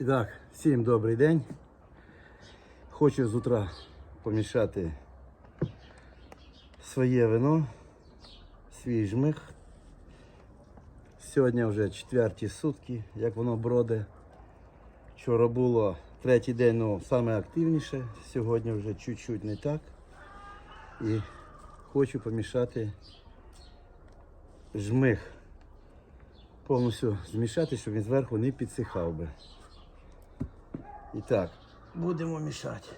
І так, всім добрий день. Хочу з утра помішати своє вино, свій жмих. Сьогодні вже четверті сутки, як воно броде. Вчора було третій день, ну саме активніше. Сьогодні вже чуть-чуть не так. І хочу помішати жмих. Повністю змішати, щоб він зверху не підсихав би. І так, будемо мішати.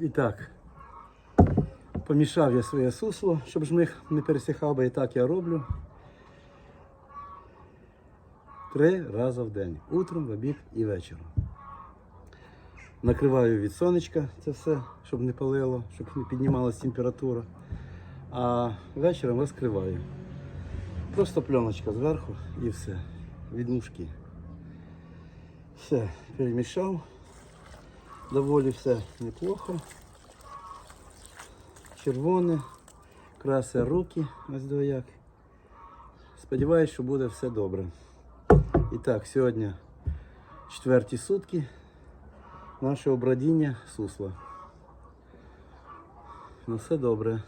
І так, помішав я своє сусло, щоб жмих не пересихав, бо і так я роблю. Три рази в день. Утром, в обід і вечором. Накриваю від сонечка це все, щоб не палило, щоб не піднімалася температура. А вечором розкриваю. Просто пленочка зверху і все. Від мушки. Все, перемішав. Доволі все неплохо. Червоне, красе руки, ось двояк. Сподіваюсь, що буде все добре. І так, сьогодні четверті сутки нашого бродіння сусла. Ну все добре.